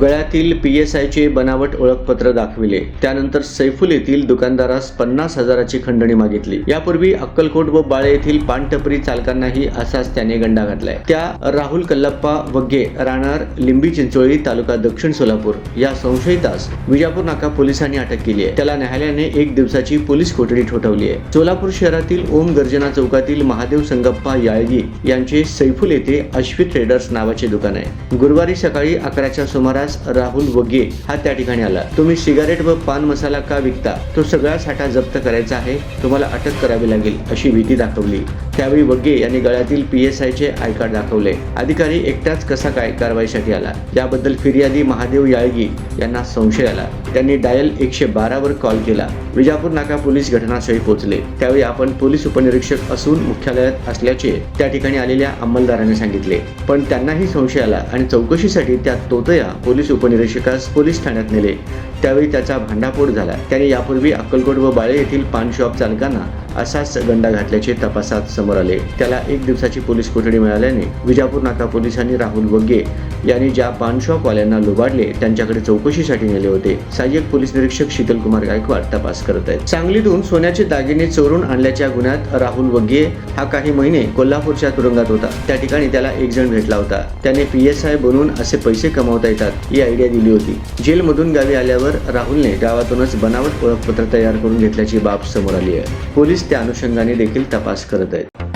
गळ्यातील P S आयचे बनावट ओळखपत्र दाखविले. त्यानंतर सैफुल येथील दुकानदारास पन्नास हजाराची खंडणी मागितली. यापूर्वी अक्कलकोट व बाळे येथील पानटपरी चालकांनाही असाच त्याने गंडा घातलाय. त्या राहुल कल्लप्पा वग्गे राहणार लिंबी चिंचोळी तालुका दक्षिण सोलापूर या संशयितास विजापूर नाका पोलिसांनी अटक केली आहे. त्याला न्यायालयाने एक दिवसाची पोलीस कोठडी ठोठवली आहे. सोलापूर शहरातील ओम गर्जना चौकातील महादेव संगप्पा याळगी यांचे सैफुल येथे अश्वित ट्रेडर्स नावाचे दुकान आहे. गुरुवारी सकाळी अकराच्या सुमारास राहुल वगे हा त्या ठिकाणी आला. तुम्ही सिगारेट व पान मसाला का विकता? तो सगळा साठा जप्त करायचा आहे. तुम्हाला अटक करावी लागेल अशी भीती दाखवली. त्यावेळी वगे यांनी गळ्यातील पी एस आयचे आय कार्ड दाखवले. अधिकारी एकटाच कसा काय कारवाईसाठी आला? याबद्दल फिर्यादी महादेव याळगी यांना संशय आला. त्यांनी डायल एकशे बारावर कॉल केला. विजापूर नाका पोलीस घटनास्थळी पोहोचले. त्यावेळी आपण पोलीस उपनिरीक्षक असून मुख्यालयात असल्याचे त्या ठिकाणी आलेल्या अंमलदाराने सांगितले. पण त्यांनाही संशय आला आणि चौकशीसाठी त्या तोतया पोलीस उपनिरीक्षकास पोलीस ठाण्यात नेले. त्यावेळी त्याचा भांडाफोड झाला. त्याने यापूर्वी अक्कलकोट व बाळे येथील पान शॉप चालकांना असाच गंडा घातल्याचे तपासात समोर आले. त्याला एक दिवसाची पोलीस कोठडी मिळाल्याने विजापूर नाका पोलिसांनी राहुल वग्गे यांनी ज्या पान शॉपवाल्यांना लुबाडले त्यांच्याकडे चौकशीसाठी नेले होते. सहाय्यक पोलीस निरीक्षक शीतल कुमार गायकवाड तपास करत आहेत. सांगलीतून सोन्याचे दागिने चोरून आणल्याच्या गुन्ह्यात राहुल वग्गे हा काही महिने कोल्हापूरच्या तुरुंगात होता. त्या ठिकाणी त्याला एक जण भेटला होता. त्याने पी एस आय बनवून असे पैसे कमावता येतात ही आयडिया दिली होती. जेलमधून गावी आल्यावर आल्यावर राहुलने गावातूनच बनावट ओळखपत्र तयार करून घेतल्याची बाब समोर आली आहे. पोलीस त्या अनुषंगाने देखील तपास करत आहेत.